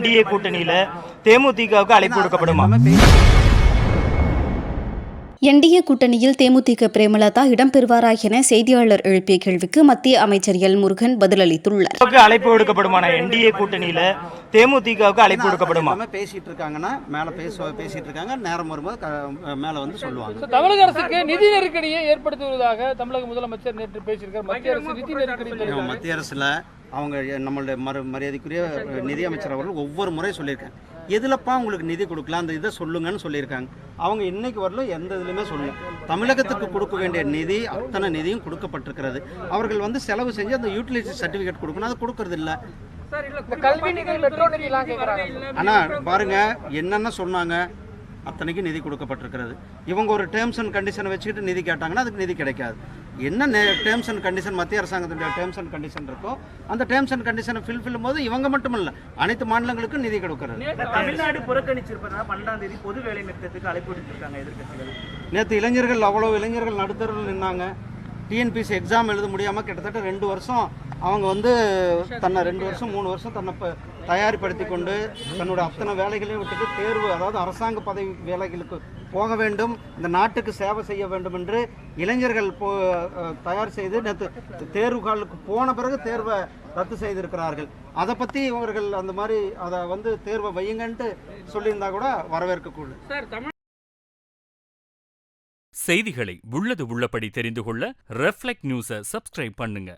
NDA கூட்டணியில தேமுதிகவுக்கு அழைப்பு கொடுக்கப்படுமா NDA கூட்டணியில் தேமுதிக பிரேமலதா இடம்பெறுவாரா என செய்தியாளர் எழுப்பிய கேள்விக்கு மத்திய அமைச்சர் எல் முருகன் பதிலளித்துள்ளார். அழைப்பு கொடுக்கப்படுமா என்டிஏ கூட்டணியில தேமுதிகவுக்கு அழைப்பு கொடுக்கப்படுமா எல்லாமே பேசிட்டு இருக்காங்கன்னா மேல பேச பேசிட்டு இருக்காங்க. நேரம் வரும்போது மேல வந்து சொல்லுவாங்க. தமிழக அரசுக்கு நிதி நெருக்கடியை ஏற்படுத்துவதாக தமிழக முதலமைச்சர் நேற்று பேசியிருக்கார். மத்திய அரசு நிதி நெருக்கடி. மத்திய அரசுல அவங்க நம்மளுடைய மறு மரியாதைக்குரிய நிதியமைச்சர் அவர்கள் ஒவ்வொரு முறை சொல்லியிருக்காங்க. எதுலப்பா உங்களுக்கு நிதி கொடுக்கலாம்? அந்த இதை சொல்லுங்கன்னு சொல்லியிருக்காங்க. அவங்க இன்னைக்கு வரலும் எந்த இதுலையுமே சொல்லல. தமிழகத்துக்கு கொடுக்க வேண்டிய நிதி அத்தனை நிதியும் கொடுக்கப்பட்டிருக்கிறது. அவர்கள் வந்து செலவு செஞ்சு அந்த யூட்டிலிட்டி சர்டிஃபிகேட் கொடுக்கணும். அது கொடுக்கறது இல்ல. இந்த கல்வி நிதி மெட்ரோ நிதி எல்லாம் கேட்கறாங்க ஆனா பாருங்க என்னென்ன சொன்னாங்க? அத்தனைக்கும் நிதி கொடுக்கப்பட்டிருக்கிறது. இவங்க ஒரு டேர்ம்ஸ் அண்ட் கண்டிஷனை வச்சுக்கிட்டு நிதி கேட்டாங்கன்னா அதுக்கு நிதி கிடைக்காது. என்ன டேர்ம்ஸ் அண்ட் கண்டிஷன் மத்திய அரசாங்கத்துடைய டேர்ம்ஸ் அண்ட் கண்டிஷன் இருக்கோ அந்த டேர்ம்ஸ் அண்ட் கண்டிஷனை ஃபில்ஃபில்லும் போது இவங்க மட்டும் இல்ல அனைத்து மாநிலங்களுக்கும் நிதி கொடுக்கிறது. தமிழ்நாடு புறக்கணிச்சிருப்பதா பன்னெண்டாம் தேதி பொது வேலை நிறுத்தத்துக்கு அழைப்பு விடுத்திருக்காங்க எதிர்க்கட்சிகள். நேற்று இளைஞர்கள் அவ்வளோ இளைஞர்கள் நடுத்தரில் நின்னாங்க. டிஎன்பிசி எக்ஸாம் எழுத முடியாமல் கிட்டத்தட்ட ரெண்டு வருஷம் அவங்க வந்து தன்னை ரெண்டு வருஷம் மூணு வருஷம் தன்னை தயார்படுத்தி கொண்டு தன்னோட அத்தனை வேலைகளையும் விட்டுட்டு தேர்வு அதாவது அரசாங்க பதவி வேலைகளுக்கு போக வேண்டும் இந்த நாட்டுக்கு சேவை செய்ய வேண்டும் என்று இளைஞர்கள் போ தயார் செய்து நேற்று தேர்வுகளுக்கு போன பிறகு தேர்வை ரத்து செய்திருக்கிறார்கள். அதை பற்றி இவர்கள் அந்த மாதிரி அதை வந்து தேர்வை வையுங்கன்ட்டு சொல்லியிருந்தா கூட வரவேற்கக்கூடாது செய்திகளை உள்ளது உள்ளபடி தெரிந்து கொள்ள ரெஃப்ளெக்ட் நியூஸை சப்ஸ்கிரைப் பண்ணுங்க.